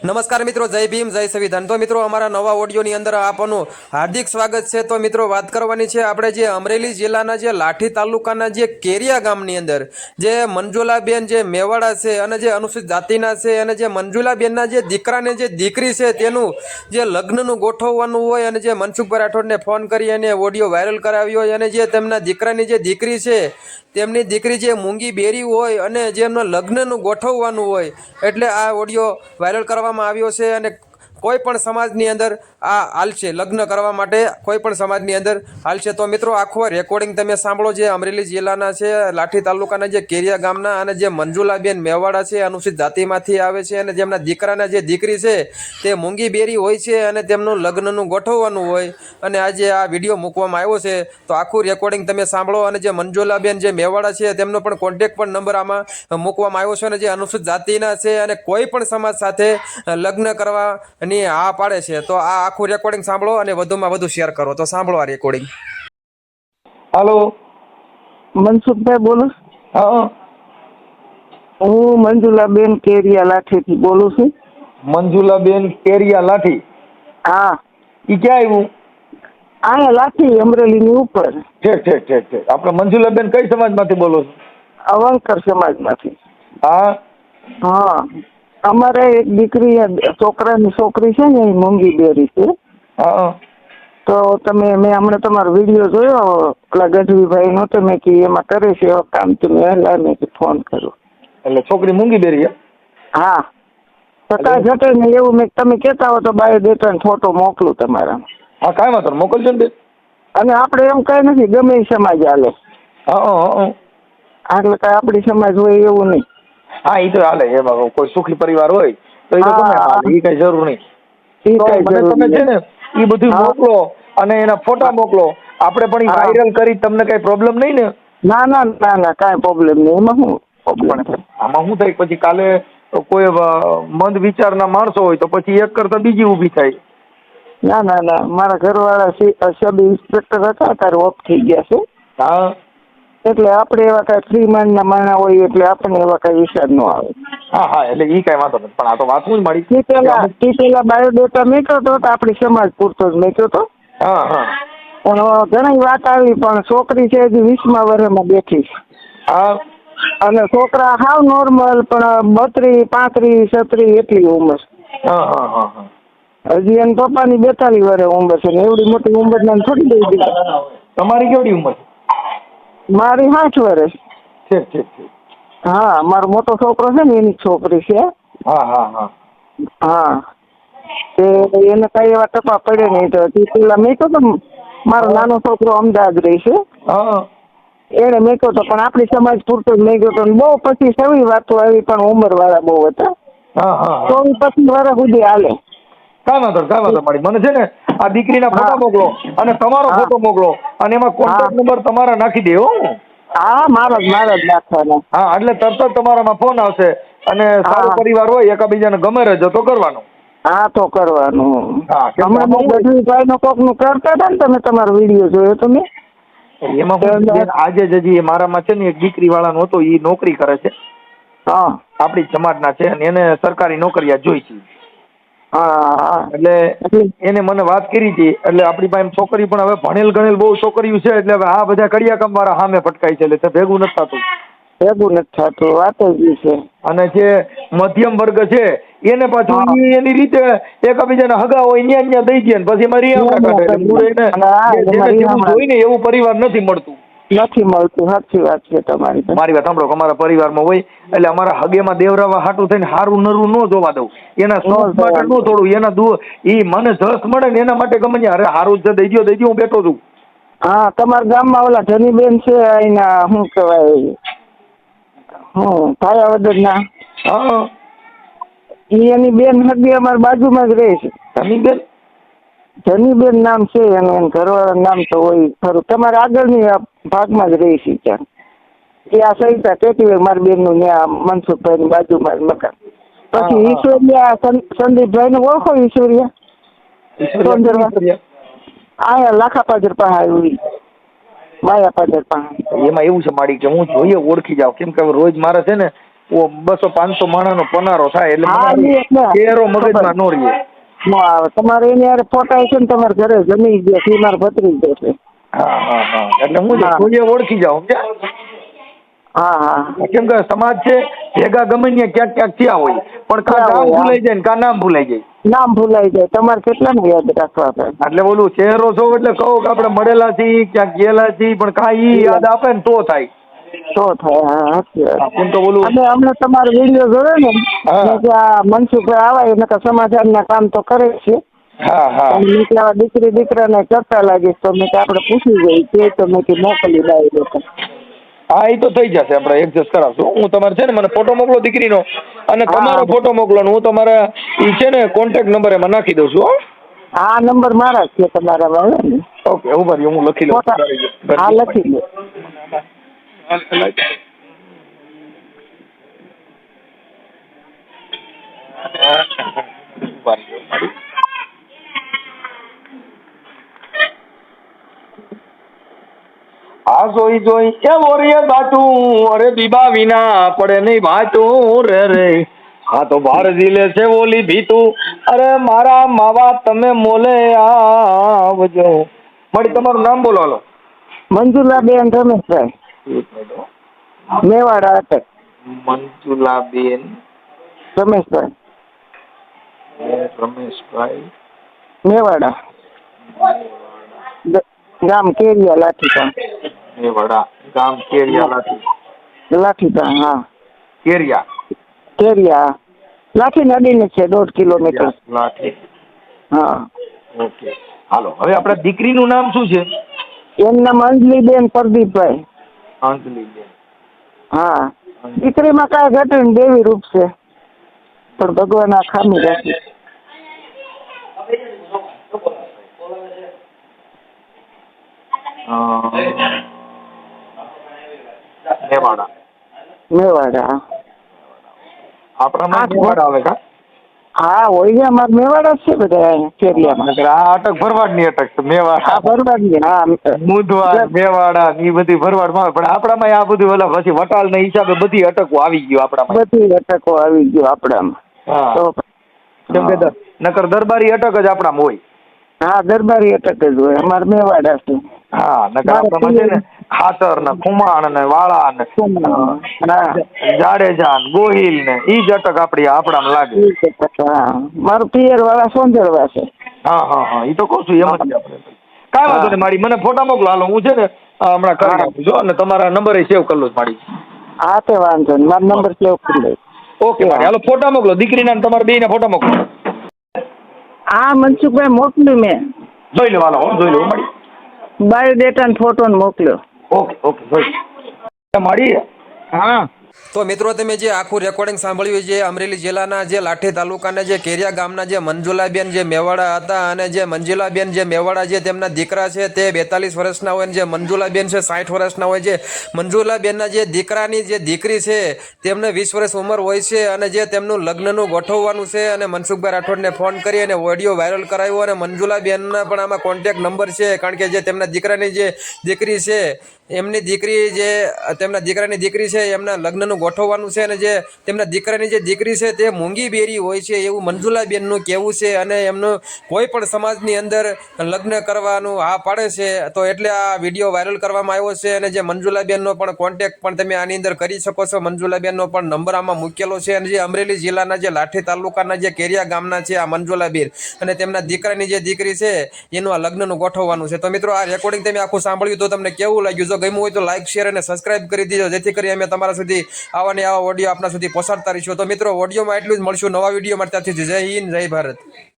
નમસ્કાર મિત્રો, જય ભીમ, જય સંવિધાન. તો મિત્રો, અમારા નવા ઓડિયોની અંદર આપનું હાર્દિક સ્વાગત છે. તો મિત્રો, વાત કરવાની છે આપણે જે અમરેલી જિલ્લાના જે લાઠી તાલુકાના જે કેરિયા ગામની અંદર, જે મંજુલાબેન જે મેવાડા છે અને જે અનુસૂચિત જાતિના છે અને જે મંજુલાબેનના જે દીકરાને જે દીકરી છે, તેનું જે લગ્નનું ગોઠવવાનું હોય અને જે મનસુખભાઈ રાઠોડને ફોન કરી અને ઓડિયો વાયરલ કરાવ્યો હોય અને જે તેમના દીકરાની જે દીકરી છે તેમની દીકરી જે મૂંગી બેરી હોય અને જે એમના લગ્નનું ગોઠવવાનું હોય, એટલે આ ઓડિયો વાયરલ કરવામાં આવ્યો છે અને કોઈ પણ સમાજની અંદર આ હાલશે લગ્ન કરવા માટે કોઈ પણ સમાજની અંદર હાલશે તો મિત્રો, આખું રેકોર્ડિંગ તમે સાંભળો જે અમરેલી જિલ્લાના છે, લાઠી તાલુકાના જે કેરિયા ગામના અને જે મંજુલાબેન મેવાડા છે, અનુસૂચિત જાતિમાંથી આવે છે અને જેમના દીકરાના જે દીકરી છે, તે મૂંગી બેરી હોય છે અને તેમનું લગ્નનું ગોઠવવાનું હોય અને આજે આ વીડિયો મૂકવામાં આવ્યો છે. તો આખું રેકોર્ડિંગ તમે સાંભળો અને જે મંજુલાબેન જે મેવાડા છે, તેમનો પણ કોન્ટેક પણ નંબર આમાં મૂકવામાં આવ્યો છે અને જે અનુસૂચિત જાતિના છે અને કોઈ પણ સમાજ સાથે લગ્ન કરવાની હા પાડે છે તો આ આખું રેકોર્ડિંગ સાંભળો અને વધુમાં વધુ શેર કરો. તો સાંભળો આ રેકોર્ડિંગ હાલો મનસુખભાઈ બોલો. હા હું. મંજુલાબેન કેરિયા લાઠીથી બોલું છું. મંજુલાબેન કેરિયા લાઠી હા. ઈ ક્યાં આવ્યું? આ લાઠી અમરેલીની ઉપર. ઠેક ઠેક ઠેક ઠેક આપણે મંજુલાબેન કઈ સમાજમાંથી બોલો છો? અવંકર સમાજમાંથી. હા? હા. અમારે એક દીકરી છોકરાની છોકરી છે ને એ મૂંગી બેરી છે. તો તમે મેં હમણાં તમારો વીડિયો જોયો પેલા ગઢવીભાઈનો તો મેં કીધું એમાં કરે છે એવા કામ તો મેં હલા મેં ફોન કર્યો એટલે છોકરી મૂંગી બેરી હા. તો જટે ને એવું મેં તમે કહેતા હો તો બાયોડેટા ને ફોટો મોકલું તમારા હા કાંઈ વાંધો મોકલજો ને બેન. અને આપણે એમ કાંઈ નથી ગમે એ સમાજ હાલે. હા એટલે કાંઈ આપણી સમાજ હોય એવું નહીં. હા એ તો હાલે એમાં કોઈ સુખી પરિવાર હોય તો એ તો હાલે એ કઈ જરૂર નહીં. મને તમે છે ને એ બધું મોકલો અને એના ફોટા મોકલો. આપણે પણ વાયરલ કરી તમને કઈ પ્રોબ્લેમ નહીં ને? ના ના ના ના કાંઈ પ્રોબ્લેમ નહીં. એમાં શું પ્રોબ્લેમ આમાં શું થાય? પછી કાલે કોઈ મંદ વિચારના માણસો હોય તો પછી એક કરતા બીજી ઊભી થાય. ના ના ના. મારા ઘરવાળા સબ ઇન્સ્પેક્ટર હતા ત્યારે ઓફ થઈ ગયા છે. હા. એટલે આપણે એવા કાંઈ ફ્રી માઇન્ડના માણા હોય એટલે આપણને એવા કઈ વિચાર ન આવે. હા હા એટલે ઈ કઈ વાંધો નથી. પણ આ તો વાંચવું જ તે મળી પેલા તે પેલા બાયોડેટા મેક્યો તો આપણી સમાજ પૂરતો જ મેક્યો તો. હા હા. પણ ઘણી વાત આવી પણ છોકરી છે હજી વીસમા વર્ષમાં બેઠી. છે હા. અને છોકરા હાવ નોર્મલ પણ બત્રીસ પાંત્રીસ છત્રીસ એટલી ઉંમર. હા હા હા હા. હજી એના પપ્પાની બેતાલીસ વર્ષ ઉંમર છે ને એવડી મોટી ઉંમરના થોડી દઈ દીધી. તમારી કેવડી ઉંમર મારી સાઠ વર્ષ ઠીક ઠીક ઠીક. હા મારો મોટો છોકરો છે ને એની છોકરી છે. હા હા હા. હા. તે એને કઈ એવા ટપા પડે નહીં તો પેલા મેં તો મારો નાનો છોકરો અમદાવાદ રહે છે. એને મેં તો પણ આપણી સમાજ પૂરતો જ નહીં ગયો તો બહુ પછી સવી વાતો આવી પણ ઉંમર વાળા બહુ હતા. ચોવીસ પચીસ વાળા સુધી હાલે. કાંઈ વાંધો કાંઈ વાંધો મળી મને છે ને આ દીકરીના ફોટા મોકલો અને તમારો ફોટો મોકલો અને એમાં કોન્ટેક્ટ નંબર તમારા નાખી દેવો હા. મારો મારો જ નાખવાનો. હા એટલે તરત જ તમારામાં ફોન આવશે અને સારો પરિવાર હોય એકાબીજાને ગમે રહેજો તો કરવાનો. હા તો કરવાનું. હમણાં બહુ બધું ભાઈ નો કોકનું કરતા હતા ને તમે તમારો વીડિયો જોયો તો મેં એમાં આજે જ હજી મારામાં છે ને એક દીકરી વાળાનો હતો એ નોકરી કરે છે. હા. આપણી સમાજના છે અને એને સરકારી નોકરીયા જોઈ છે. હા હા. એટલે એને મને વાત કરી હતી. એટલે આપણી પાસે છોકરી પણ હવે ભણેલ ગણેલ બહુ છોકરીઓ છે એટલે હવે આ બધા કડિયા કામ વાળા સામે ફટકાય છે એટલે ભેગું નથી થતું. ભેગું નથી થતું વાત જ છે. અને જે મધ્યમ વર્ગ છે એને પાછું એની રીતે એકબીજાને હગા હોય ન્યા ન્યા દઈ દે પછી એમાં રિયા કાઢે. એટલે એને જેવું જોઈને એવું પરિવાર નથી મળતું. નથી મળતું સાચી વાત છે તમારી. મારી વાત સાંભળો અમારા પરિવારમાં હોય એટલે અમારા હગેમાં દેવરાવા હાટું થઈને હારું નરું ન જોવા દઉં. એના સુખ માટે ન. થોડું એના દુ એ મને જસ મળે ને એના માટે ગમે અરે હારું જ દઈ દો દઈ દો હું બેઠો છું. હા તમારા ગામમાં ઓલા ધનીબેન છે એના શું કહેવાય હું ભાયાવદરના હા. ઈ એની બેન હગી અમારી બાજુમાં જ રહે છે. તમે બેન ધનીબેન નામ છે અને એમ ઘરવાળાનું નામ તો હોય ખરું. તમારે આગળની આ ભાગમાં જ રહી છે ત્યાં. એ આ સહિતા કહેતી હોય મારી બેનનું ત્યાં મનસુખભાઈની બાજુમાં મકાન. પછી ઈશ્વરિયા સંદીપભાઈને ઓળખો ઈશ્વરિયા? આયા લાખા પાદર પાસે આવ્યું માયા પાદર પાસે એમાં એવું છે માડી કે હું જોઈએ ઓળખી જાઉં કેમ કે રોજ મારે છે ને બસો પાંચસો માણસનો પનારો થાય એટલે. ચહેરો મગજમાં નો. રહીએ ન તમારે એની યાર ફોટા છે ને તમારે ઘરે જમી ગયા છે મારે ભત્રી જશે હા હા હા. એટલે હું છે હા. ઓળખી સમજ્યા? હા હા. કેમ કે સમાજ છે ભેગા ગમે ને ક્યાંક ક્યાંક થયા હોય. પણ કા નામ ભૂલાઈ જાય ને કા નામ ભૂલાઈ જાય? નામ ભૂલાઈ જાય. તમારે કેટલાને યાદ રાખવા પડે? એટલે ઓલું ચહેરો છો એટલે કહો કે આપણે મળેલા છીએ ક્યાંક ગયેલા છીએ પણ કાંઈ ઈ યાદ આપે ને તો થાય. તો થાય હા તો બોલું? અને અમને તમારો વીડિયો જોયો ને કે આ મનસુખભાઈ આવાય એને કે સમાચારના કામ તો કરે છે. કે દીકરી દીકરાને કરતા લાગીશ તો મેં કે આપણે પૂછી જઈએ તે તો મેં કે મોકલી ડાયરેક્ટ હા એ તો થઈ જશે આપણે એડજસ્ટ કરાવશું. હું તમારે છે ને મને ફોટો મોકલો દીકરીનો અને તમારો ફોટો મોકલો હું તમારા એ છે ને કોન્ટેક્ટ નંબર એમાં નાખી દઉં છું હો. આ નંબર મારા છે તમારા ઓકે ઊભા હું લખી લઉં. હા લખી લો ઊભા રહ્યો. આ જોઈ જોઈ એ વોરિયર બાટું અરે બીબા વિના પડે નહીં બાટું રે રે હા તો. બાર જીલે છે ઓલી ભીતું અરે મારા માવા તમે મોલે આવજો. મળી તમારું નામ બોલો હાલો મંજુલાબેન રમેશભાઈ મેવાડા અટક મંજુલાબેન. રમેશભાઈ. રમેશભાઈ. મેવાડા. ગામ કેરિયા લાઠીકા મેવાડા. ગામ કેરિયાલાથી લાઠીકા હા. કેરિયા. કેરિયા. લાઠી નદીને છે દોઢ કિલોમીટર. લાઠી. હા. ઓકે. હાલો હવે આપણા દીકરીનું નામ શું છે? એમ નામ અંજલીબેન પ્રદીપભાઈ. અંજલીબેન હા. દીકરીમાં કાંઈ ઘટે ને દેવી રૂપ છે. પણ ભગવાન આ ખામી રાખી મેવાડા. મેવાડા. આપણા મેવાડા આવે કા? હા હોય ને અમારે મેવાડા જ છે બધા કેરિયામાં. આ અટક ભરવાડની અટક છે હા મેવાડા હા મુંદવાડ મેવાડા ને બધી ભરવાડમાં આવે. પણ આપણામાં આ બધું ઓલા પછી વટાળના હિસાબે બધી અટકો આવી ગયું આપણામાં. બધી અટકો આવી ગયો આપણામાં. હા. તો કેમ કે નકર દરબારી અટક જ આપણામાં હોય. હા દરબારી અટક જ હોય અમારે મેવાડા છે. હા નકર આપણામાં છે ને ખાતર ને ખુમાણ ને વાળા ને જાડેજા ને ગોહિલ ને ઈ જ અટક આપણામાં લાગે. ઈ છે પછી, હા. મારું પિયર વાળા સોંદરવા છે. હા હા હા ઈ તો કહું છું એમ જ આપણે. કાંઈ વાંધો નહીં મારી મને ફોટા મોકલો. હાલો હું છે ને હમણાં કરી. નાખું છું અને તમારા નંબર સેવ કરી લઉં મારી. હા તે વાંધો નહીં. મારો નંબર સેવ કરી લે ઓકે મારી હાલો ફોટા મોકલો. દીકરીના તમારે બે બેયના ફોટા મોકલો. હા મનસુખભાઈ મોકલ્યું મેં. જોઈ લો હાલો જોઈ લો મારી. બાયોડેટા ને ફોટો મોકલ્યો ઓકે ઓકે લો. હા. તો મિત્રો તમે જે આખું રેકોર્ડિંગ સાંભળ્યું છે, અમરેલી જિલ્લાના જે લાઠી તાલુકાના જે કેરિયા ગામના જે મંજુલાબેન જે મેવાડા હતા અને જે મંજુલાબેન જે મેવાડા જે તેમના દીકરા છે તે બેતાલીસ વર્ષના હોય અને જે મંજુલાબેન છે સાઠ વર્ષના હોય છે. મંજુલાબેનના જે દીકરાની જે દીકરી છે, તેમને વીસ વર્ષ ઉંમર હોય છે અને જે તેમનું લગ્નનું ગોઠવવાનું છે અને મનસુખભાઈ રાઠોડને ફોન કરી અને ઓડિયો વાયરલ કરાવ્યો અને મંજુલાબેનના પણ આમાં કોન્ટેક્ટ નંબર છે, કારણ કે જે તેમના દીકરાની જે દીકરી છે, એમની દીકરી જે, તેમના દીકરાની દીકરી છે, એમના લગ્નનું ગોઠવવાનું છે અને જે તેમના દીકરાની જે દીકરી છે તે મોંઘી બેરી હોય છે એવું મંજુલાબેનનું કહેવું છે અને એમનું કોઈ પણ સમાજની અંદર લગ્ન કરવાનું હા પાડે છે. તો એટલે આ વીડિયો વાયરલ કરવામાં આવ્યો છે અને જે મંજુલાબેનનો પણ કોન્ટેક્ટ પણ તમે આની અંદર કરી શકો છો. મંજુલાબેનનો પણ નંબર આમાં મૂકેલો છે અને જે અમરેલી જિલ્લાના જે લાઠી તાલુકાના જે કેરિયા ગામના છે આ મંજુલાબેન અને તેમના દીકરાની જે દીકરી છે એનું આ લગ્નનું ગોઠવવાનું છે. તો મિત્રો આ રેકોર્ડિંગ તમે આખું સાંભળ્યું તો તમને કેવું લાગ્યું? જો ગમ્યું હોય તો લાઈક શેર અને સબસ્ક્રાઈબ કરી દીધો જેથી કરી અમે તમારા સુધી આવા ને આવા ઓડિયો આપણા સુધી પહોંચાડતા રહીશું. તો મિત્રો, ઓડિયોમાં એટલું જ મળશું. નવા વીડિયો માટે ત્યાંથી જય હિન્દ, જય ભારત.